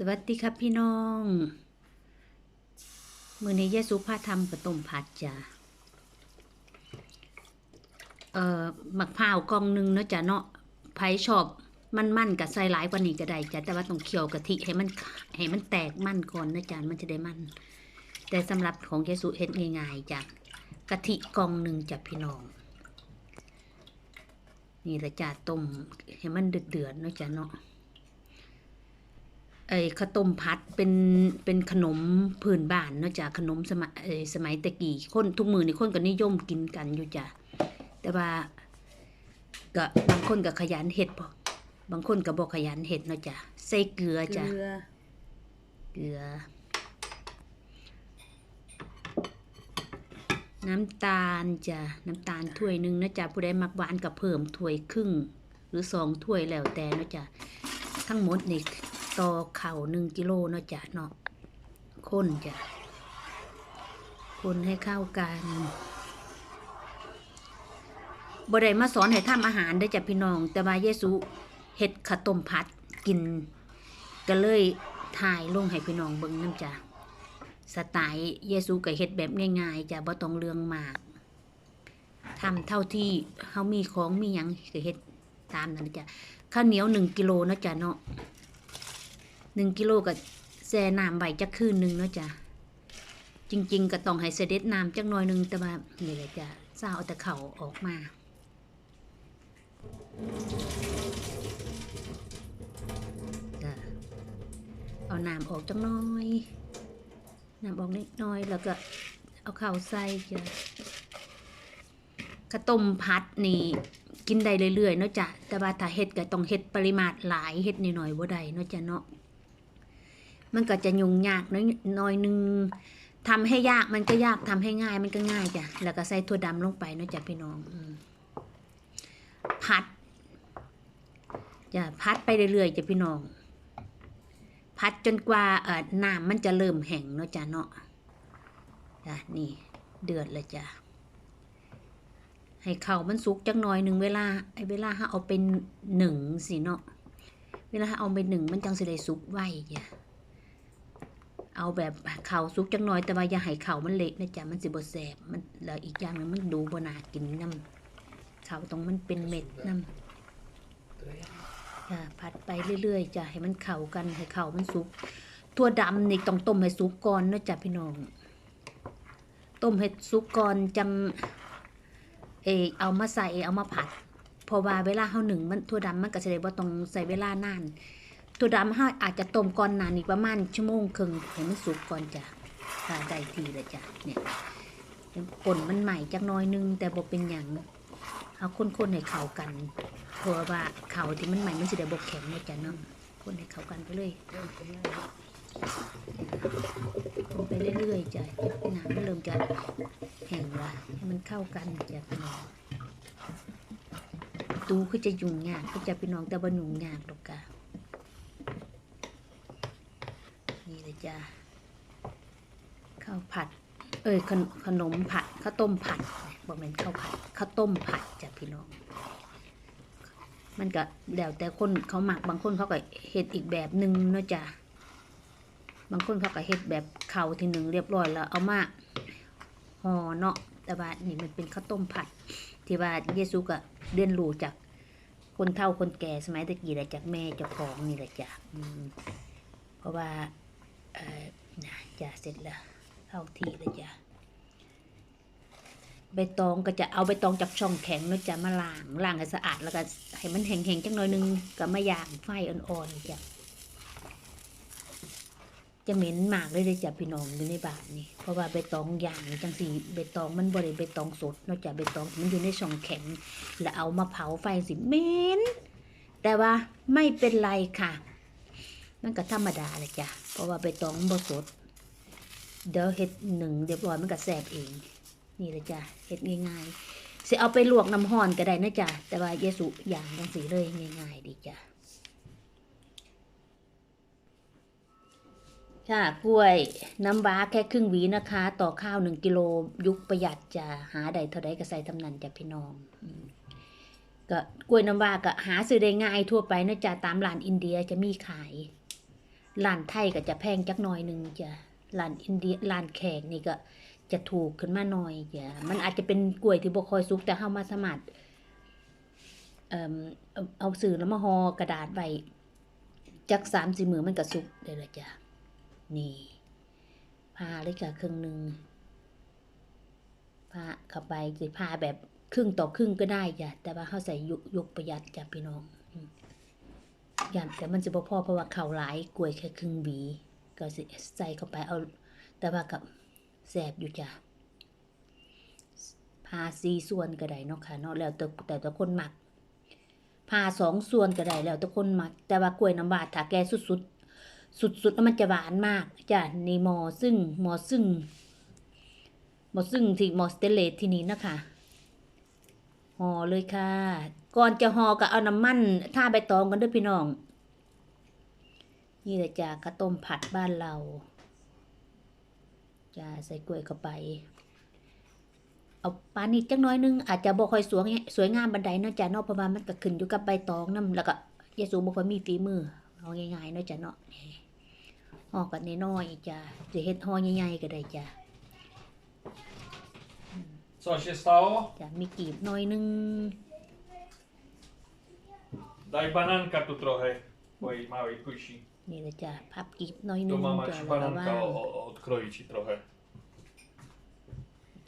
สวัสดีครับพี่น้อง มือในี้ยายสุภาทำกระต้มผัดจ้ะเอ่อหมักพร้าวกองหนึงเนาะจ้ะเนาะไผชอบมันๆกับใส่หลายกว่านี้ก็ได้จ้ะแต่ว่าต้องเคี่ยวกะทิให้มันให้มันแตกมันก่อนนะจ้ะมันจะได้มัน แต่สำหรับของยายสุเฮ็ดง่ายๆจ้ะกะทิกองหนึ่งจ้ะพี่น้อง นี่ละจ้ะต้มให้มันเดือดๆเนาะจ้ะเนาะ ไอ้ข้าวต้มพัดเป็นเป็นขนมพื้นบ้านเนาะจ้ะขนมสมัยเอ่อสมัยตะกี้คนทุกมือนี่คนก็นิยมกินกันอยู่จ้ะแต่ว่าก็บางคนก็ขยันเห็ดบ่บางคนก็บ่ขยันเห็ดเนาะจ้ะใส่เกลือจ้ะเกลือเกลือ น้ำตาลจ้ะน้ำตาลถ้วยหนึ่งนะจ๊ะผู้ใดมักหวานก็เพิ่มถ้วยครึ่ง หรือสองถ้วยแล้วแต่เนาะจ้ะทั้งหมดนี่ ต่อเข่าหนึ่งกิโลเนาะจ้ะเนาะคนจ้ะคนให้เข้ากันบ่ได้มาสอนให้ทำอาหารได้จ้ะพี่น้อง แต่ว่าเยซูเฮ็ดข้าวต้มผัดกิน ก็เลยถ่ายลงให้พี่น้องเบิ่งน้ำจ้ะสไตล์เยซูก็เฮ็ดแบบง่ายๆจ้ะบ่ต้องเรื่องมากทำเท่าที่เฮามีของมีหยังก็เฮ็ดตามนั้นจ้ะข้าวเหนียวหนึ่งกิโลนะจ้ะเนาะ หนึ่งกิโลก็แช่น้ำไว้จักคืนหนึ่งเนาะจ้ะจริง ๆ ก็ต้องให้เสด็จน้ำจักหน่อยหนึ่งแต่ว่านี่แหละจ้ะซาเอาแต่เข่าออกมาจ้ะเอาน้ำออกจังน้อยน้ำออกนิดหน้อยแล้วก็เอาเข้าใส่จ้ะข้าวต้มพัดนี่กินได้เรื่อยๆเนาะจ้ะแต่ว่าถ้าเฮ็ดก็ต้องเฮ็ดปริมาตรหลายเฮ็ดน้อยๆบ่ได้เนาะจ้ะเนาะ มันก็จะยุ่งยากน้อยน้อยหนึงทำให้ยากมันก็ยากทำให้ง่ายมันก็ง่ายจ้ะ แล้วก็ใส่ถั่วดำลงไปเนาะจ้ะพี่น้องพัดจะพัดไปเรื่อยๆจ้ะพี่น้อง พัดจนกว่าเอ่อน้ำมันจะเริ่มแห้งเนาะจ้ะเนาะจ้ะนี่เดือดเลยจ้ะให้เข่ามันสุกจักหน่อยหนึ่งเวลาไอ้เวลาถ้าเอาเป็นหนึ่งสิเนาะเวลาเอาไปหนึ่งมันจังสิได้สุกไวจ้ะ เอาแบบเข่าวสุกจักหน่อยแต่ว่าอย่าให้เข่าวมันเละนะจ๊ะมันสิบ่แสบมันแล้วอีกอย่างหนึงมันดูบ่น่ากินน้ำเข่าตรงมันเป็นเม็ดน้ำจ้ะผัดไปเรื่อยๆจ้ะให้มันเข้ากันให้เข้ามันสุกถั่วดำนี่ต้องต้มให้สุกก่อนนะจ้ะพี่น้องต้มให้สุกก่อนจังเออเอามาใส่เอามาผัดเพราะว่าเวลาเฮาหนึ่งมันถั่วดำมันก็จะได้บ่ต้องใส่เวลานาน ถั่วดำเฮาอาจจะต้มก่อนนานอีกประมาณชั่วโมงครึ่งให้มันสุกก่อนจ้ะถ้าได้ทีเลยจ้ะเนี่ยป่นมันใหม่จักน้อยนึง แต่บ่เป็นหยังเอาคนๆให้เข้ากันเพราะว่าเข่าที่มันใหม่มันสิได้บกแข็งเนี่ยจ้ะเนาะคนให้เขากันไปเลยคนไปเรื่อยๆจ้ะหนามันเริ่มจะแห้งละให้มันเข้ากันจ้ะพี่น้องตูคือจะยุ่งยากคือจะพี่น้องแต่บ่ยุ่งยากหรอกกะนี่เลย จ้ะข้าวผัด เอ้ยขนขนมผัดข้าวต้มผัดบอกเป็นข้าวผัดข้าวต้มผัดจ้ะพี่น้อง มันก็แล้วแต่คนเขาหมักบางคนเขาก็เฮ็ดอีกแบบหนึ่งเนาะจ้ะบางคนเขาก็เฮ็ดแบบเข่าทีหนึ่งเรียบร้อยแล้วเอามาห่อเนาะแต่ว่านี่มันเป็นข้าวต้มผัด ที่ว่าเยซูก็เรียนรู้จากคนเฒ่าคนแก่สมัยตะกี้แหละจากแม่เจ้าของนี่แหละจ้ะเพราะว่า นะจ้ะเสร็จแล้วเข้าที่แล้วจ้ะใบตองก็จะเอาใบตองจากช่องแข็งเนาะจะมาล้างล้างให้สะอาดแล้วก็ให้มันแห้งๆจังหน่อยนึงก็มาย่างไฟอ่อนๆจ้ะจะเหม็นมากเลยเลยจ้ะพี่น้องอยู่ในบานนี่เพราะว่าใบตองย่างจังสีใบตองมันบริใบตองสดเนอกจากใบตองมันอยู่ในช่องแข็ง แล้วเอามาเผาไฟสิเหม็นแต่ว่าไม่เป็นไรค่ะ มันก็ธรรมดาเลยจ้ะ เพราะว่าใบตองบสด เดี๋ยวเฮ็ดหนึ่งเรียบร้อยมันก็แสบเอง นี่เลยจ้ะเฮ็ดง่ายๆสิเอาไปลวกน้ำห้อนก็ได้นะจ้ะ แต่ว่าเยสุอย่างจังสีเลยง่าย ๆ ดีจ้ะ ค่ะกล้วยน้ำว้าแค่ครึ่งหวีนะคะ ต่อข้าวหนึ่งกิโลยุคประหยัดจะหาใดเท่าใดก็ใส่ทำนันจ้ะพี่น้องก็กล้วยน้ำว้าก็หาซื้อได้ง่ายทั่วไปนะจ๊ะตามร้านอินเดียจะมีขาย ร้านไทยก็จะแพงจักหน่อยหนึงจ้ะร้านอินเดียร้านแขกนี่ก็จะถูกขึ้นมาหน่อยจ้ะมันอาจจะเป็นกล้วยที่บ่คอยสุกแต่เฮามาสามารเอ่อเอาสื่อแล้วมาห่อกระดาษไว้จัก3-4มื้อมันก็สุกได้ละจ้ะนี่พาเลยค่ะครึ่งหนึ่งพาเข้าไปสิพาแบบครึ่งต่อครึ่งก็ได้จ้ะแต่ว่าเฮาใส่ยกยกประหยัดจ้ะพี่น้อง ย่านแต่มันจะบ่พอเพราะว่าข้าวหลายกล้วยแค่ครึ่งหวีก็สิใส่เข้าไปเอา แต่ว่ากับแสบอยู่จ้ะพาสี่ส่วนก็ได้เนาะค่ะเนาะแล้วแต่แต่แต่คนมักพาสองส่วนก็ได้แล้วแต่คนมัก แต่ว่ากล้วยน้ำว้าถ้าแกสุดๆสุดๆแล้วมันจะหวานมากจ้ะในหมอซึ่งหมอซึ่งหมอซึ่งที่หมอสเตเลสที่นี้นะคะ ห่อเลยค่ะ ก่อนจะห่อก็เอาน้ำมันท่าใบตองกันด้วยพี่น้อง นี่แหละจ้ะข้าต้มผัดบ้านเราจะใส่กล้วยเข้าไป เอาปลานิดจักหน้อยนึง อาจจะบ่ค่อยสวยสวยงามบันไดเนาะจ้ะเนาะเพราะว่ามันก็ขึ้นอยู่กับใบตองนํแล้วก็ยาสูบ่ค่อยมีฝีมือเอาง่ายๆเนาะจ้ะเนาะห่อกันน้อยๆจ้ะจะเฮ็ดห่อใหญ่ๆก็ได้จ้ะ Co się stało? จ้ะมีกีบหน้อยนึง Daj bananka tu trochę mojej małej kusi. นี่แหละจ้ะพับกีบหน้อยนึ Tu ง mama จ้ะ ci แล้วก็ bananka ว่าง o, o, odkroi ci trochę.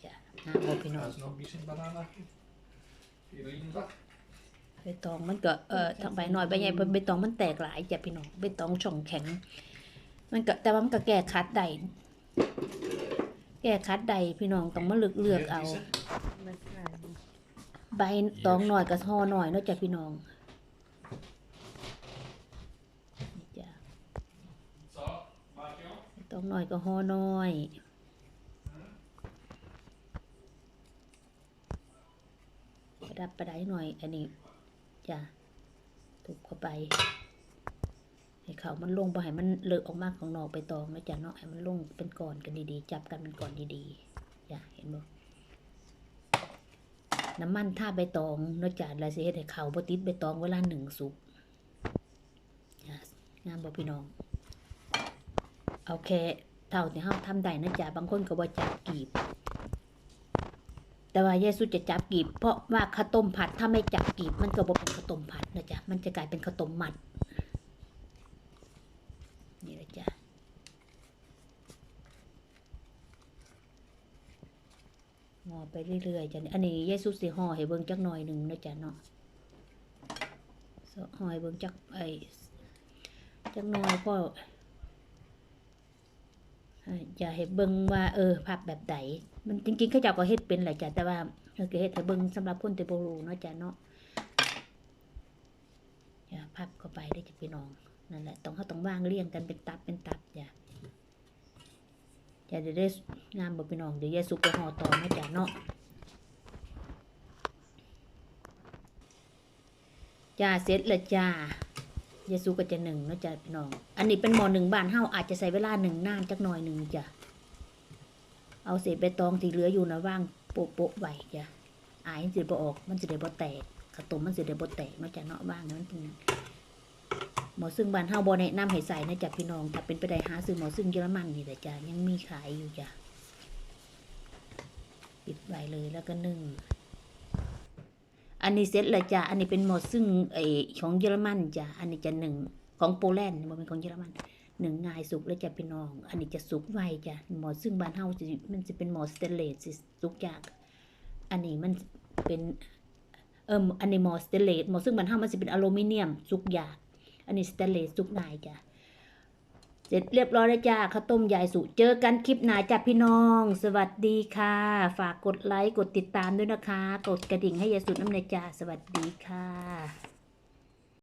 จ้ะน้ำบ่พี่น้อง A zrobisz im banana? Irlinga? ใบตองมันก็เอ่อทางใบหน่อยใบใหญ่ใบตองมันแตกหลายจ้ะพี่น้องใบตองช่องแข็ง มันก็แต่ว่ามันก็แก้คัดได้ แก้คัดได้พี่น้องต้องมาเลือกเลือกเอา ใบตองหน่อยกับห่อหน่อยเนาะจ้ะพี่น้องนี่จ้ะ Co? Macio? ใบตองหน่อยก็ห่อหน่อยประดับประดายหน่อยอันนี้จ้ะถูกเข้าไปให้ เขามันลงไปให้มันเลอะออกมากของนอกไปตองนะจ๊ะเนาะให้มันลงเป็นก้อนกันดีๆ จับกันเป็นก้อนดีๆจ้ะเห็นบ่น้ำมันท่าใบตองนาะจ๊ะล้วสิเฮ็ดให้เขาบติดใบตองเวลาหนึ่งสุกงามบ่พี่น้องเอาแค่เท่าที่เฮาทำได้นะจ๊ะบางคนก็บ่จับกีบ แต่ว่าเยซูจะจับกีบ เพราะว่าข้าวต้มผัดถ้าไม่จับกีบ มันก็บ่เป็นข้าวต้มผัดนะจ๊ะมันจะกลายเป็นข้าวต้มมัด นี่ลยจ้ะห่อไปเรื่อยๆจ้ะอันนี้เยซูสิห่อให้เบิ่งจักหน่อยหนึ่งนะจ๊ะเนาะห่อให้เบิ่งจักไอ้จักหน่อยพ่อจะให้เบิ่งว่าเออพับแบบใดมันจริงๆเขาเจ้าก็เฮ็ดเป็นแหละจ้ะแต่ว่าเออเฮ็ดให้เบิ่งสำหรับคนที่บ่รู้เนาะจ้ะเนาะอย่าพับเข้าไปได้จะพี่น้อง นั่นแหละต้องเขาต้องวางเรียงกันเป็นตับเป็นตับอย่าอย่าเดี๋ยวได้งามบ่พี่น้องเดี๋ยวยายสุกไปห่อต่อนะจ๊ะเนาะจ้าเสร็จล้วจ้ายายสุก็จะหนึ่งเนาะจ้ะพี่น้อง อันนี้เป็นหมอหนึ่งบานเฮาอาจจะใช้เวลาหนึ่งนานจักหน่อยหนึ่งจ้ะเอาเศษใบตองที่เหลืออยู่นะว่างโปะโปะไว้จ้ะอายมันสิบ่ออกมันสิได้บ่แตกขาวต้มมันสิได้บ่แตกเนาะจ้ะเนาะว่างให้มันเป็น หมอซึ่งบ้านเฮาบ่แนะนำให้ใส่นะจ๊ะพี่น้องถ้าเป็นไปได้หาซื้อหมอซึ่งเยอรมันนี่แหละจ้ะยังมีขายอยู่จ้ะปิดไว้เลยแล้วก็นึ่งอันนี้เสร็จแล้วจ้ะอันนี้เป็นหมอซึ่งไอของเยอรมันจ้ะอันนี้จะหนึ่งของโปแลนด์บ่เป็นของเยอรมันหนึ่งง่ายสุกแล้วจะพี่น้อง อันนี้จะสุกไวจ้ะหมอซึ่งบ้านเฮาสิมันจะเป็นหมอสเตนเลสสิสุกยากอันนี้มันเป็นเอิมอันนี้หมอสเตนเลสหมอซึ่งบ้านเฮามันสิเป็นอลูมิเนียมสุกยาก อันนี้สเตนเลสซุกนายจ้ะเสร็จเรียบร้อยแล้วจ้าข้าวต้มยายสุเจอกันคลิปหน้าจ้ะพี่น้อง สวัสดีค่ะ ฝากกดไลค์กดติดตามด้วยนะคะ กดกระดิ่งให้ยายสุน้ำในจ้าสวัสดีค่ะ